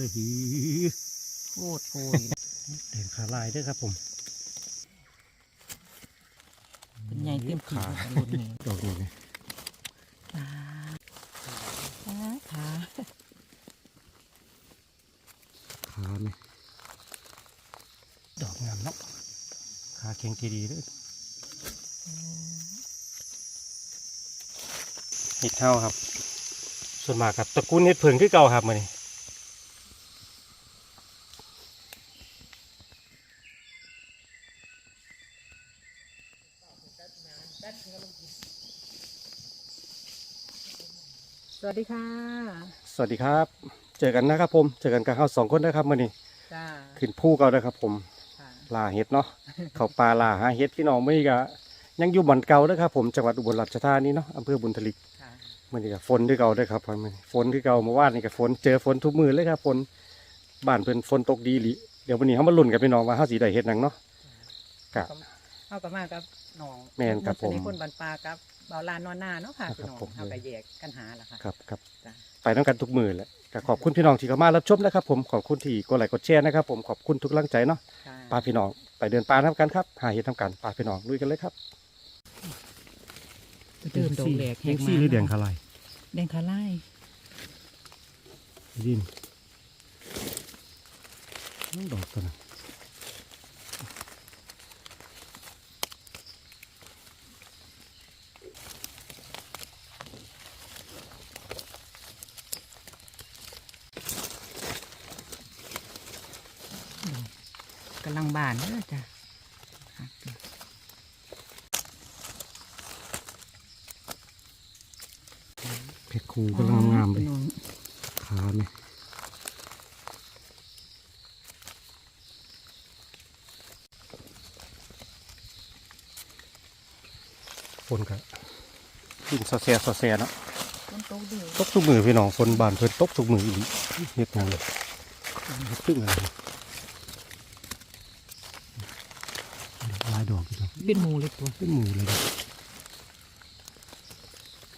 เลยฮีโคตรโพยเด่นขาลายด้วยครับผมเป็นใหญ่เต็มขีดขาเลยรุ่นนี้ดอกนี้ไงตาตาขาขาเนี่ยดอกงามเนาะขาแข็งกีดีเลยเห็ดเท่าครับ ส่วนมากกับตระกูลเห็ดเผิงคือเก่าครับมานี่ วัสดีค่ะ สวัสดีครับ เจอกันนะครับผม เจอกันกับเขาสองคนนะครับมานี่จ้าขึ้นผู้เก่านะครับ ผมค่ะลาเห็ดเนาะ เขาปลาลาหาเห็ดพี่น้องไม่ก็ยังอยู่บ่อนเก่าเด้อครับผมจังหวัดอุบลราชธานีเนาะอำเภอบุญทลิกค่ะมันนี่ก็ฝนที่เก่าเด้อครับมันฝนที่เก่าเมื่อวานนี่ก็ฝนเจอฝนทุกมือเลยครับฝนบ้านเพิ่นฝนตกดีหลิเดี๋ยววันนี้เขามาลุ้นกันพี่น้องว่าเฮาสิได้เฮ็ดหยังเนาะกะ เอากลับมากับน้องแม่นครับผมสคนบันปลากับเบาลานนอนหน้าเนาะค่ะครับพี่น้องผมเอากระแยกกันหาล่ะค่ะ ครับครับจ้ะ ไปน้ำกันทุกมือแหละก็ขอบคุณพี่น้องที่เข้ามารับชมนะครับผมขอบคุณที่กดไลค์กดแชร์นะครับผมขอบคุณทุกกำลังใจเนาะค่ะปลาพี่น้องไปเดินป่าทำกันครับหาเห็ดทำกันปลาพี่น้องลุยกันเลยครับเติมดอกแหลกแห้งซี่หรือแดงคาลายแดงคาไล่ดินดอกตัวนั้น บานเด้อจ้ะค่ะเพชรคูกำลังงามเลยพี่น้องขาไหมฝนกับดินซอแซซอแซเนาะต้นโตดีตกทุกมือพี่น้องฝนบานเพิ่นตกทุกมืออีหลีเฮ็ดหยังเลยเฮ็ดตึ้งอะไรหลายดอกพี่น้องเป็นหมูเลยตัวเป็นหมูเลยนะ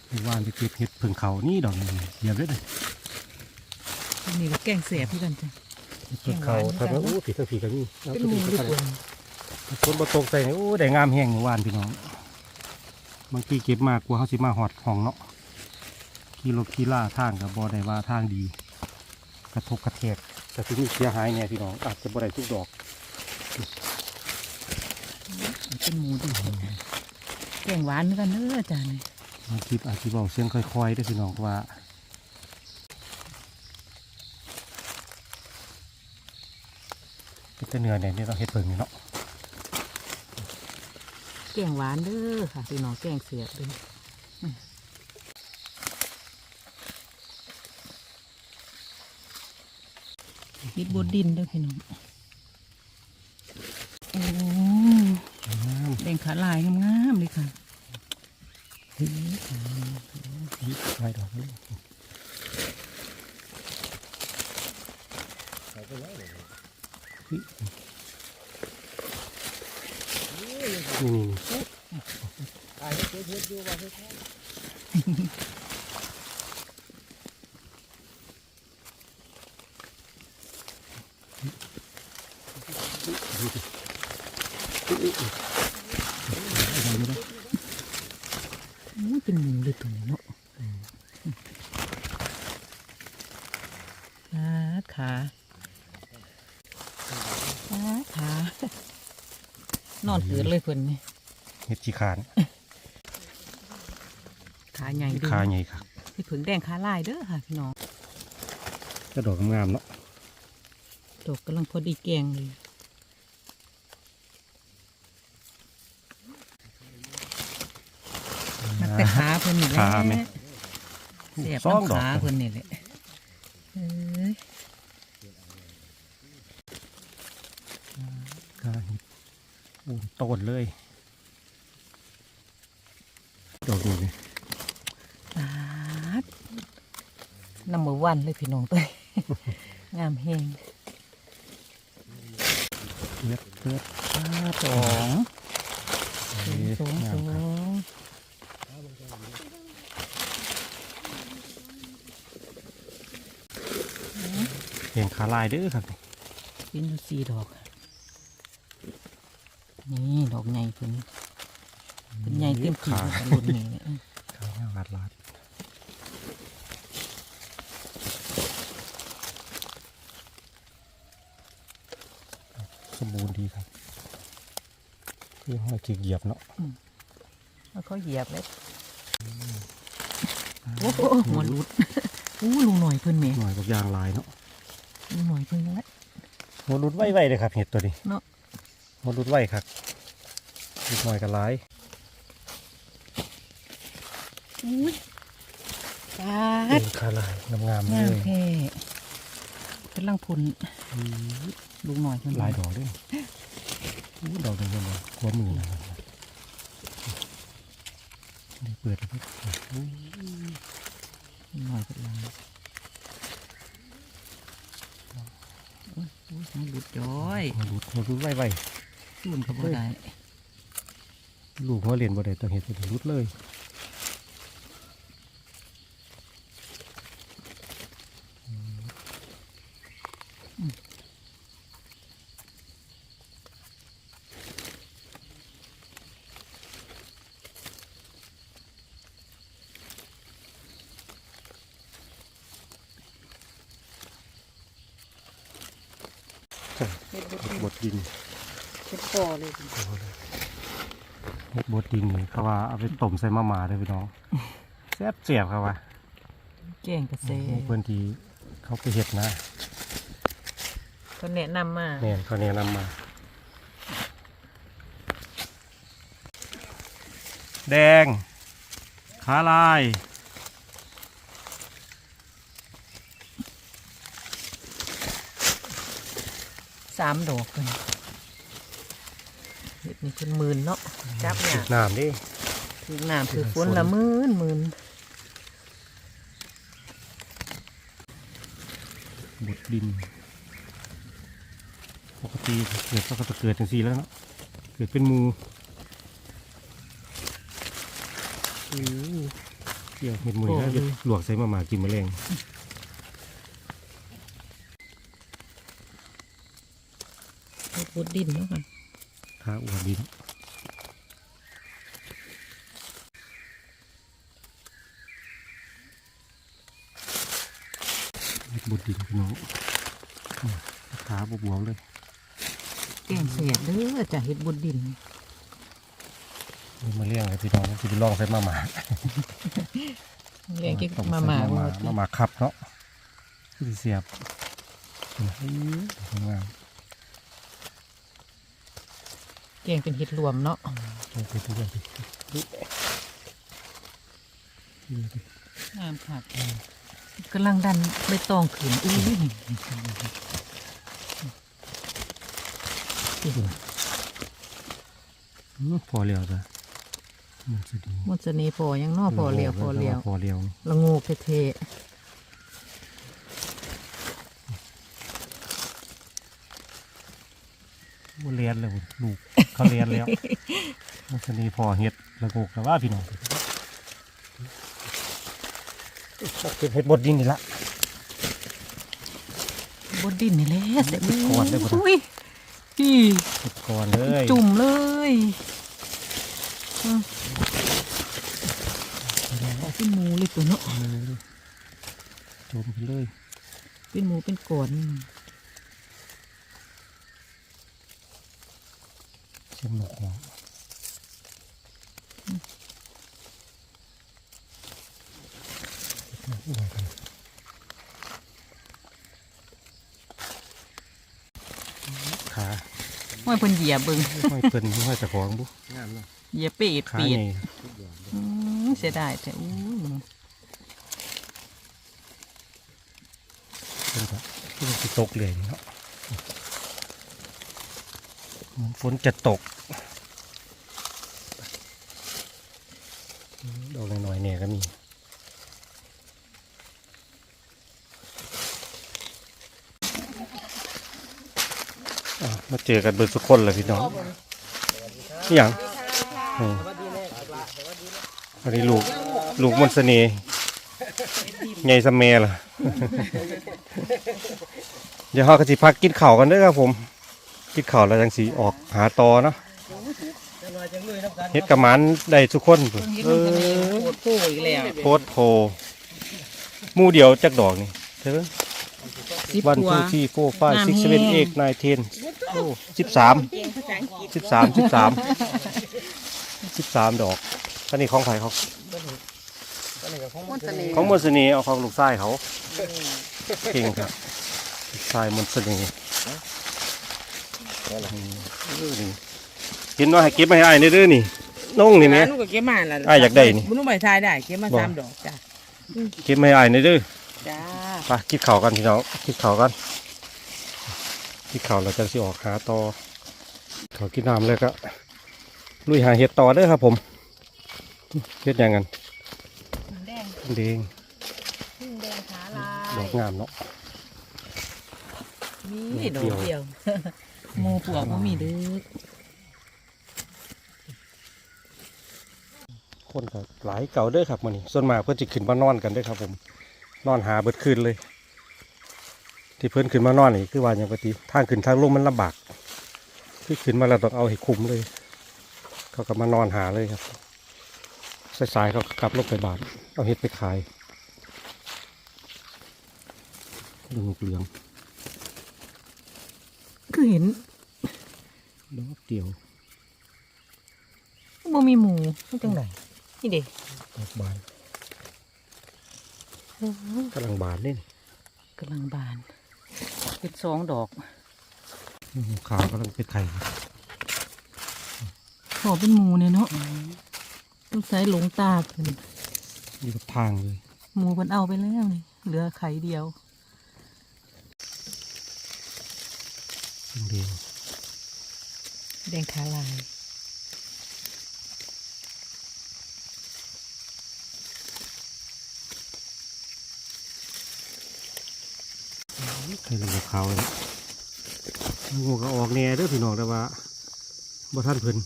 เมื่อวานไปเก็บเห็ดผึ่งเขานี่ดอกนึงเหยียบได้เลยอันนี้ก็แกงเสียพี่กันจ้ะเห็ดผึ่งเขาแกงหวานทำให้อู้ผีทั้งผีกันนี่เป็นหมูเลยตัวคนบ่ตกใจโอ้ได้งามแห้งเมื่อวานพี่น้องบางทีเก็บมากกว่าเขาสิมาหอดห้องเนาะขี่รถขี่ล่าทางกับบ่ได้ว่าทางดี กระทบกระแทกแต่ที่นี่เสียหายเนี่ยพี่น้องอาจจะบ่ได้ทุกดอก เป็นหมูดีแกงหวานเหมือนกันเด้อจ้ะนี่บางคลิปอาจจะบอกเสียงค่อยๆด้วยพี่น้องว่าเป็นแต่เนื้อเนี่ยนี่ต้องเฮ็ดเพิ่งนี่เนาะแกงหวานเด้อค่ะพี่น้องแกงเสียบเลยอืมมิดบดดินเด้อพี่น้องโอ้ งาม แดงขา ลายงามๆเลยค่ะยิบไว้ดอกนี้นี่นี่นี่อะไรไม่ได้ โอ้ย เป็นหมูเลยตัวนี้เนาะขาขาขานอนเกิดเลยเพิ่อนนี่เห็ดจีขานขาใหญ่ด้อขาใหญ่ครับพี่ผึ่งแดงขาลายเด้อค่ะพี่น้องกระดอกงามเนาะดอกกำลังพอดีแกงเลยมักแต่ขาเพิ่ นนี่แหละขาไหม เสียบสองดอกน้ำขาเพิ่นนี่แหละเอ้ยขาเห็ดโอ้โตนเลยดอกนี้เลยปาดน้ำมือวันเลยพี่น้องเต้ย งามแหงเลือดเลือดสองเอ๊ะสองงาสมอครับง เห็นขาลายเด้อครับเป็นอยู่สี่ดอก นี่ดอกใหญ่เพิ่นเป็นใหญ่เต็มที่ขาแล้วก็รุ่นนี้เนี่ยขาห้าบาทลาดสมบูรณ์ดีครับคือห้อยเกียกเหยียบเนาะแล้วเขาเหยียบเลยโอ้โหหัวรุดอู้ลุงหน่อยเพิ่นแหม่หน่อยกับยางลายเนาะลุง หน่อยเพิ่นแล้วหัวรุดไวๆเลยครับเห็ดตัวนี้เนาะหัวรุดไวครับนิดหน่อยกับลายอุ้ยปาเป็ดนขาลายงามๆเลงามยแท้เป็นลังพุนอืมลุงหน่อยเพิ่นลายดอกด้วยอู้ดอกหนึ่งเป็นแบบหัวมือนะครับนี่เปิดแล้วอู้ลุงหน่อยเพิ่นลายอุ้ยอุ้ยมัน หลุดย้อยหัวรุดหัวรุดไวส่วนเขาบ่ได้ๆลูกหัวเรียนบ่ได้ต้องเห็ดเป็นรุดเลย เฮ็ดบด เห็ดบดดิน เฮ็ดปอเลย เห็ดบดดินนี่เขาว่าเอา ไปต้มใส่มะม่าเลยพี่น้องแซ่บเจียบครับว่าแกงกระเซเพื่อนที่เขาไปเห็ดนะก็แนะนำมาเนี่ยเขาแนะนำมา แดง ขาลายสามดอกกันเฮ็ดนี่เป็นหมื่นเนาะจับเนี่ยน้ำดิ ถือน้ำถือฝนละหมื่นหมื่นบดดิน ปกติเกิดก็จะเกิดจังสี่แล้วเนาะเกิดเป็นหมูอู้เกี่ยวเห็ดหมูนี่นะจะลวกใส่มาหมากินแมลงเฮ็ดบดดินเนาะค่ะท้าอวดดินเห็ด บดดินพี่น้องอืมขาบวมๆเลยแกงเสียดเด้อจะเฮ็ดบดดินนี่มาเลี้ยงเลยพี่น้องที่ไปลองใส่มาหมาเลี้ยงกิ๊กต้องมาใส่หมามาหบ่มาติมาหมาขับเนาะคือสิเสียบอื้อหืองามแกงเป็นเฮ็ดรวมเนาะลงไปทุ กอย่างดิงามค่ะกำลังดันใบตองขึ้นอุ้ยอื้อพอเลี้ยวจ้ะมันจะดีมันจะนี่พอยังเนอพอเลียวพอเลียวพอเลี้ยวละงูเทว่าเลียนเลยลูกเขาเลียนแล้วมันจะดีพอเฮ็ดระโกกแต่ว่าพี่น้อง เก็บเห็ดบดดินนี่ละๆบดดินนี่แหละเสร็จก่อนได้บ่ล่ะอุ้ยพี่เก็บก่อนเลยจุ่มเลยอืมเอาเป็นหมูเลยตัวเนาะเออจมไปเลยเป็นหมูเป็นก้อนเส้นหนกหัว ขาห้อยเพิ่นเหยียบเบิ่งห้อยเพิ่นห้อยตะของบุเหยียบปีดขาปีดใหญ่อืมเสียดายแต่อู้มึงเพิ่นก็เพิ่นสิตกเลยเนาะเหมือนฝนจะตกดอกหน่อยๆเนี่ยก็มีอะ มาเจอกันเบิดทุกคนเลยพี่น้องนี่หยังอืมวันนี้ลูกลูกมนต์เสน่ห์ไงสะเมล่ะ เดี๋ยวเราก็สิพักกินข้าวกันเด้อครับผม กินข้าวแล้วจังสีออกหาตอเนาะเฮ็ดกระหมันได้ทุกคนพุ่นเออโคตรโผล่อีกแล้วโพดโพหมู่เดียวจักดอกนี่เด้อสิบวันกว่าทูที่โฟร์ไฟงามซิกแฮงเซเว่นเอกนายเทน สิบสามสิบสามสิบสามสิบสามดอกอันนี้ของใครเขาของมนต์เสน่ห์เอาของลูกชายเขาเก่งครับลูกชายมนต์เสน่ห์เออนี่เห็นว่าให้เก็บมาให้อ้ายนี่เด้อนี่น้องนี่แหม ลูกก็เก็บมาแล้วอ้ายอยากได้นี่บุญใบทายได้เก็บมาบ่สามดอกจ้ะเก็บมาให้อ้ายนี่เด้อจ้า ไปกินข้าวกันพี่น้องกินข้าวกัน กินข้าวแล้วจะสิออกหาต่อเขาวกินน้ำเลยก็ลุยหาเห็ดต่อเด้อครับผมเห็ดหยังกันแดงเดงพึ่งแดงขาลาดอกงามเนาะนี่ดอกเดียวหมูปวกบ่มีเด้อคนก็หลายเก่าเด้อครับมันนี้ส่วนมากเพื่อนจะขึ้นมานอนกันเด้อครับผม นอนหาเบิดคืนเลย ที่เพื่อนขึ้นมานอนนี่คือว่าอย่างปกติทางขึ้นทางลงมันลำบากที่ขึ้นมาแล้วต้องเอาให้คุ้มเลย เขาก็มานอนหาเลยครับสายๆเขาก็กลับลงไปบานเอาเห็ดไปขายดูเหลืองคือเห็นดอกเดียวบ่มีหมูมันจังไดนี่เด้ดอกบานกำลังบานนี่กำลังบาน เป็นสองดอกนี่ขาวกำลังเป็นไข่ขอเป็นหมูเนี่ยเนาะต้องใส่หลงตาเพิ่นอยู่กับทางเลยหมูมันเอาไปแล้วนี่เหลือไข่เดียวเดียวแดงขาลาย ไข่ลูกกับเขาเลยงูก็ออกแน่เด้อพี่น้องแต่ว่าบ่ท่านเพิ่น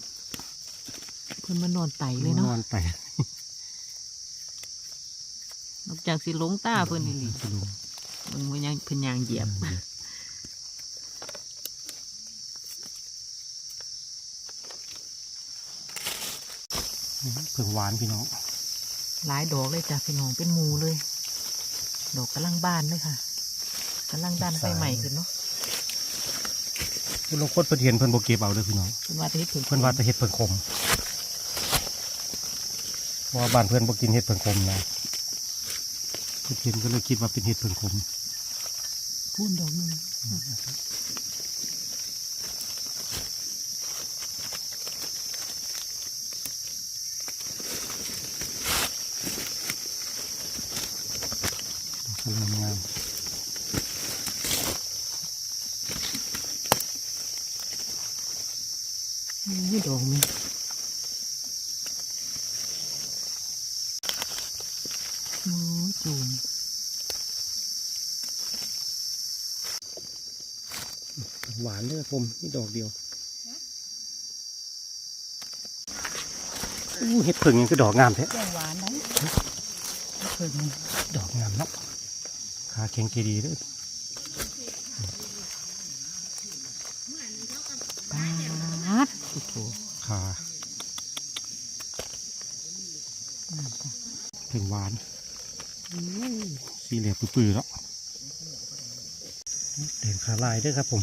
เพิ่นมานอนไต่เลยเนาะนอนแต่นอกจากสิหลงตาเพิ่นนี่ลิพี่น้องมึงมันยังเพิ่นยางเหยียบเพิ่งหวานพี่น้อง หลายดอกเลยจ้ะพี่น้องเป็นหมูเลย ดอกกำลังบานเลยค่ะ กำลังดันไฟใหม่ขึ้นเนาะคุณลงคดเพิ่นเห็นเพิ่นบ่เก็บเอาเด้อพี่น้องเพิ่นว่าจะเฮ็ดถึงเพิ่นว่าจะเฮ็ดเพิ่นคมเพราะว่าบ้านเพิ่นบ่กินเฮ็ดเพิ่นคมนะเพิ่นเห็นก็เลยคิดว่าเป็นเฮ็ดเพิ่นคมพูนดอกหนึง กำลังงาม นี่ดอกหนึงโอ้ยจูนหวานเด้อผมนี่ดอกเดียวอู้เฮ็ดเพิ่งยังคือดอกงามแท้แกงหวานนะเพิ่งดอกงามเนาะขาแข็งเกดีเด้อปาดโอ้โหขางามจ้ะเพิ่งหวาน สีเหลืองปื้อๆแล้วเด่นขาลายเด้อครับผม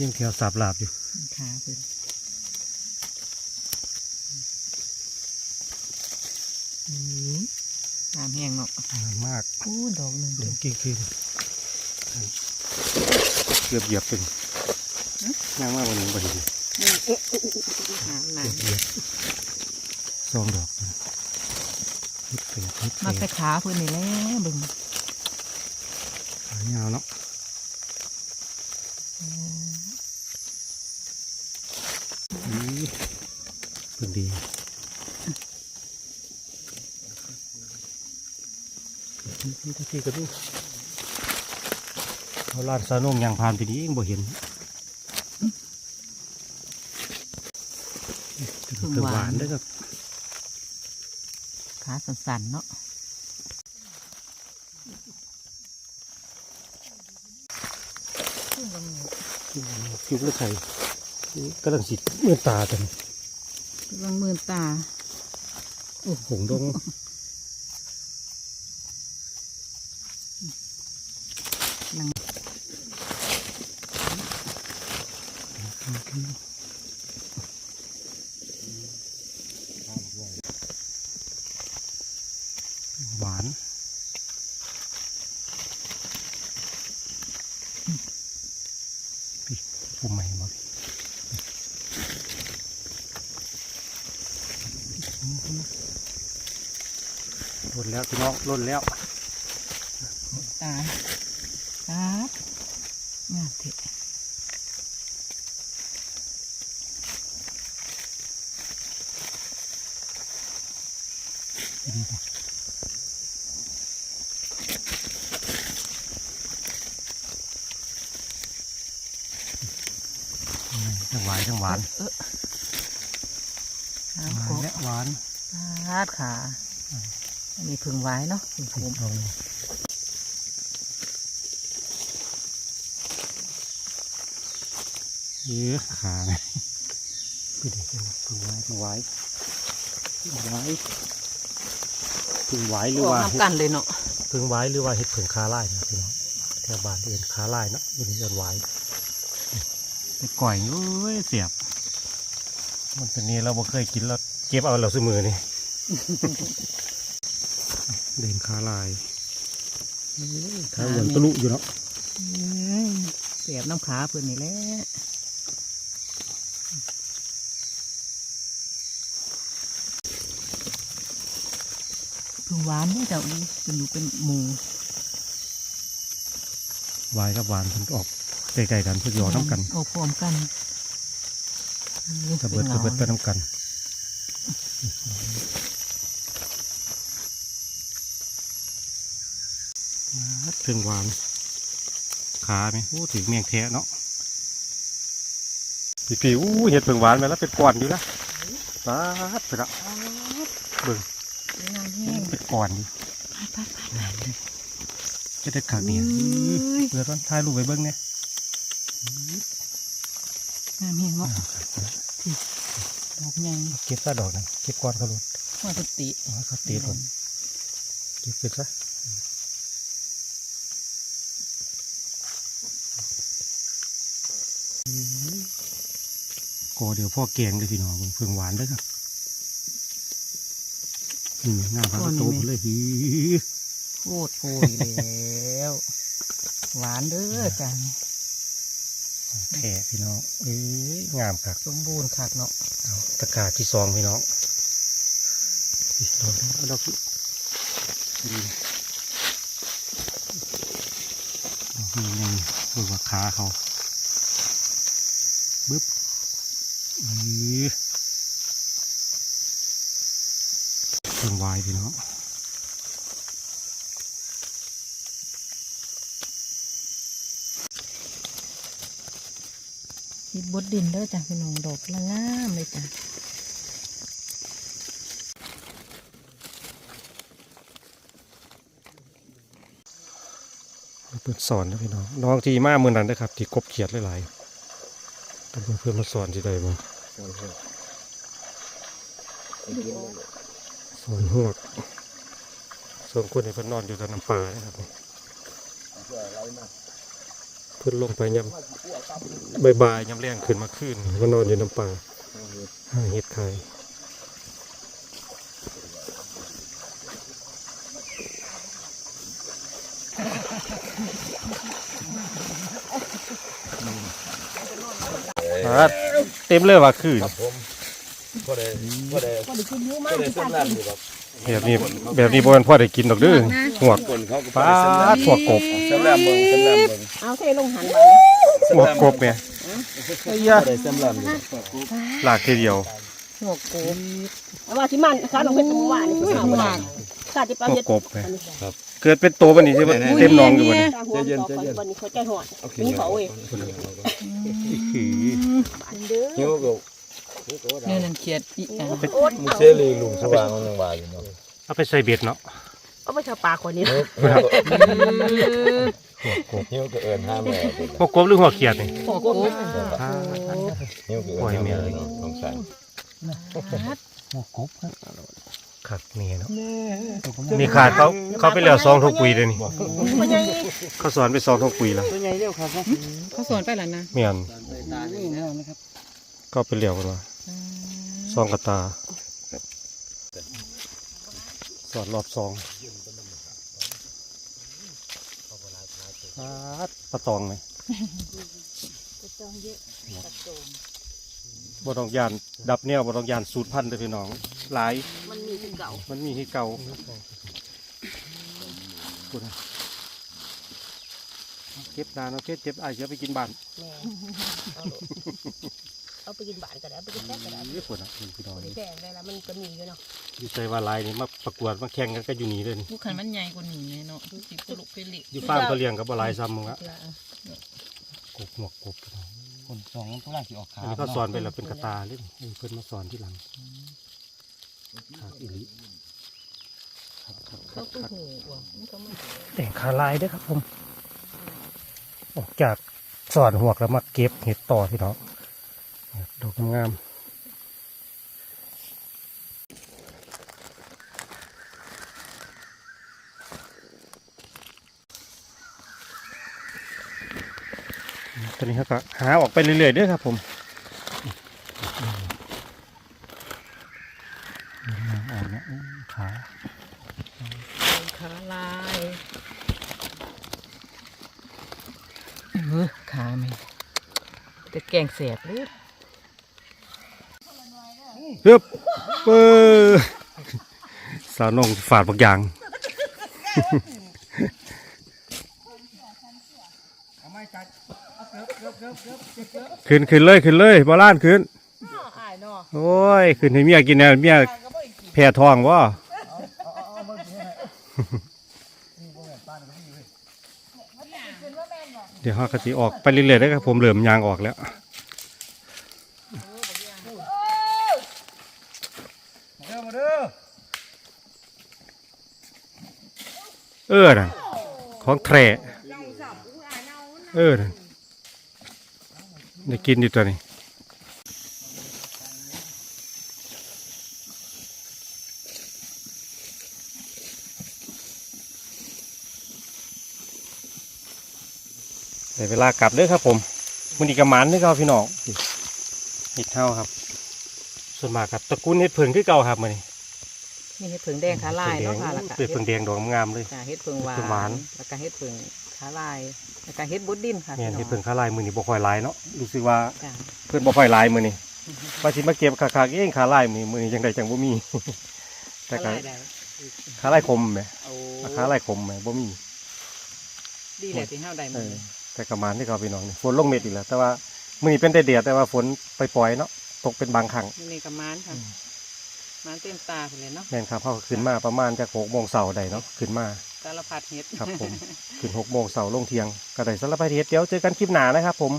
ยังแถวสาบลาบอยู่ขาเพิ่นอืมน้ำแห้งเนาะงามมากอู้ดอกหนึ่งเด่นเก่งๆเกือบเหยียบเป็นงามมากวันนี้บ่เห็นน้ำน้เกือบเหยียบสองดอกนะเฮ็ดเป็ดเฮ็ดำ มาเป็แต่ดขาเพิ่นนี่แหละเบิ่งขายาวเนาะนี่เพิ่งดีนี่ตะกี้ก็ดูเขาลาดสานุ่มยางพานไปนี้เองบ่เห็นถึงหวานเด้วยครับ ขาสั่นๆเนาะผิวเลยไข่กำลังสิเมื่อตากันวางมือตาหงดง หวานพี่ปุ่มใหม่มา ลดแล้วพี่น้องลดแล้วตายรับงามเถอะ ทั้งหวานทั้งหวาน เออ ห น้ำ วา โค นและหวาน ลาดขา อันนี้พึ่งไว้เนาะพึ่งผมเอาเยอะขาไหมพี่เด็กพึ่งไว้พึ่งไว้พึ่งไว้พึ่งไว้หรือออกว่าน้ำกันเลยเนาะพึ่งไว้หรือว่าเห็ดผึ่งคาไล่นะพี่น้องแถวบ้านเอื่นคาไล่เนาะวันนี้เอินไว้ไปก่อยเอ้ยเสียบ มันเป็นนี้เราบ่เคยกินแล้วเก็บเอาเราซื้อมือนี่ เดินคาไล่ขาเหมือนตะลุอยู่เนาะอืมเสียบน้ำขาเพื่อนนี่แหละพึ่งหวานนี่เจ้าอีเป็นอยู่เป็นหมูวายกับหวานมันออกใกล้ๆกันเพื่อหยอน้ำกันออกพร้อมกันกระเบิดกระเบิดไปน้ำกัน ถึงหวานขาไหมโอ้ถึงเมียงแท้เนาะพี่พี่อู้เห็ดเพิ่งหวานไปแล้วเป็นก้อนอยู่นะปาดไปละเบิ่งงามแห้งเป็นก้อนอยู่ไปไปไปงามเลยจะได้ขากเนี่ยอุ้ยเปิดต้นถ่ายรูปไปเบิ่งเนี่ยงามแห้งเนาะดอกใหญ่เก็บซะดอกหนึงเก็บก้อนเขาลุดว่าจะติเอาให้เขาตีผมเก็บไปซะ ก็เดี๋ยวพ่อแกงเลยพี่น้องเบิ่งเพิ่งหวานเด้วยครับนี่หน้าพักกระโตผมเลยฮีโคตรโพยแล้ว หวานเด้อจ้าแผ่พี่น้อง เอ้ยงามคักสมบูรณ์คักเนาะเอาตะกร้าที่ซองพี่น้องอีกดอกหนึ่งเอาดอกนี้ดีดอกนี้ยังดูว่าขาเขาบึ๊บ อือเพิ่งวายพี่น้องฮิดบดดินเด้อจ้ะพี่น้องดอกละงามเลยจ้ะเพื่อนสอนนะพี่น้อง น้องที่มาเมื่อนั้นนะครับ ที่กบเขียดหลายๆต่เพื่อนเพื่อนมาสอนที่ใดบ้าง สอนหวกส่วนคนที่เพิ่นนอนอยู่ตอนน้ำเปลานะครับนี่เพื่นลงไปยำบายๆยำแรงขึ้นมาขึ้นมานอนอยู่น้ำปลาหาเห็ดไข่อ่าเต็มเลยว่ะคือก็ได้ก็ได้ก็ได้เส้นแรกอยู่ครับแบบนี้แบบนี้บ่แม่นพ่อได้กินดอกเด้อหวกคนเขาก็ปลาหัวกบเส้นแรกเมืองเส้นแรกเมืองเอาเทลงหันไปหัวกบเนี่ยไอ้ยะก็ได้เส้นแรกอยู่หลากทีเดียวหัวโกบแต่ว่าที่มันค้าลงเป็นตัวหวานนี่คือเอาหวานข้าจะไปหัวเฮ็ดกบเนี่ยเกิดเป็นตัวบันนี้ใช่ไหมเต็มหนองอยู่บันนี้ตาหัวต่อไปวันนี้เขาใจหอดโอเคนี่เขาเว้ยหือเด้อ หิวก็เนี่ยนั่นเขียดอีอะโอ๊ตมีเอาเซรีลุงสว่างมันยังว่าอยู่เนาะเอาไปใส่เบ็ดเนาะเอาไปชาปลาคนนี้ครับหัวกบหิวก็เอิ้นห้าแม่พุ่นหัวกบหรือหัวเขียดนี่หัวกบอ่าหิวก็เอิ้นห้าแม่สงสารหัวกบ ครับนี่เนาะนี่ขาดเขาเขาไปแล้วสองทงปุ๋ยเลยนี่มันใหญ่เขาสอนไปสองทงปุ๋ยแล้วตัวใหญ่เร็วครับนะเขาสอนไปแล้วนะเมียนตานี่นะครับก็ไปเลี้ยวกันว่าสองกระตาสอนรอบสองปาดปลาตองไหม บ่ต้องยานดับเนี่ยบ่ต้องยานสูตรพันธุ์เด้อพี่น้อง หลายมันมีคือเก่ามันมีให้เก่าพูดนะเก็บนานเอาเก็บเจ็บไอ้ายจะไปกินบ้านแม่เอาโลดเอาไปกินบ้านก็ได้เอาไปกินแค่ก็ได้เยอะปวดอะพี่น้องไม่แพงเลยละมันก็มีอยู่เนาะดีใจว่าหลายนี่มาประกวดมาแข่งกันก็อยู่นี่เลยนี่ลูกขันมันใหญ่กว่านี้เนาะสิปลุกไปลิอยู่ฟาร์มเขาเลี้ยงกับบ่หลายซ้ำมึงละกบหมวกกบพี่น้องคน สองตัวแรกที่ออกขาอันนี้เขาสอนไปแล้วเป็นกระตาเลยนี่เพิ่นมาสอนที่หลังครับอิลิครับครับคเขารับตู้ครับหูว่ะมันก็ไม่แต่งขาลายเด้วยครับผม ออกจากสอนหัวกแล้วมาเก็บเห็ดต่อพี่น้องเนี่ยดอกงามๆ อนนี้เขาก็หาออกไปเรื่อยๆเด้วยครับผมออกเนี่ยขาขาลายเออขาไหมแต่แกงเสียบเลยฮึบเปอร์สาวนงฝาดบักอย่าง ขึ้นขึ้นเลยขึ้นเลยบอล้านขึ้นอายเนาะโอ้ยขึ้นให้เมียกินแน่เมียแพ้ท้องวะเดี๋ยวเขากะสิออกไปเรื่อยๆได้ครับผมเหลื่อมยางออกแล้ว เด้อมาเด้อเออน่ะของแทร่เออน่ะ ได้กินอยู่ตัวนี้ได้เวลากลับเด้อครับผมมันอีกกระหมันเด้อครับพี่น้องเห็ดเท่าครับ ส่วนมากครับตระกูลเห็ดเผิงคือเก่าครับมันนี่มีเห็ดเผิงแดงขาลายเนาะค่ะแล้วก็เห็ดเผิงแดงดอกงามเลยจ้ะเห็ดเผิงหวาเห็ดเผิงหวานนแล้วก็เห็ดเผิงขาลาย แล้วก็เห็ดบุดดิ้นค่ะเนี่ยพี่น้องเห็ดเผิงข้าลายมือนี่บ่ค่อยหลายเนาะรู้สึกว่าจ้ะเพื่อนบ่ค่อยหลายมือนี่ว่าสิมาเก็บขาๆเองขาลายมือนี้มือนี้จังไดจังบ่มี แต่ขาก็ลายได้ขาลายคมแหมโอ้ขาลายคมแหมบ่มี ดีแหละที่เฮาได้เอมาอแต่กระมานที่เขาพี่น้องนี่ฝนลงเม็ดอีกแล้วแต่ว่ามือนี้เป็นแต่เดียดแต่ว่าฝนไปปล่อยๆเนาะตกเป็นบางครั้ง นี่กับมานค่ะ มานเต็มตาไปเลยเนาะแม่นครับเขาก็ขึ้นมาประมาณจากหกโมงเสาร์ได้เนาะขึ้นมาสารพัดเห็ดครับผมขึ้นหกโมงเสาร์ลงเที่ยงก็ได้สารพัดเฮ็ดเดี๋ยวเจอกันคลิปหน้านะครับ ผม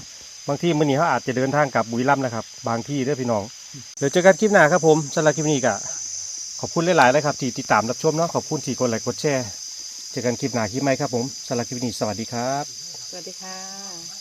บางที่มื้อนี้เขาอาจจะเดินทางกลับบุรีรัมย์นะครับ บางที่เด้อพี่น้องเดี๋ยวเจอกันคลิปหน้าครับผมสำหรับคลิปนี้ก็ขอบคุณหลายๆเลยครับที่ติดตามรับชมเนาะขอบคุณที่กดไลค์กดแชร์เจอกันคลิปหน้าคลิปใหม่ครับผมสำหรับคลิปนี้สวัสดีครับ สวัสดีค่ะ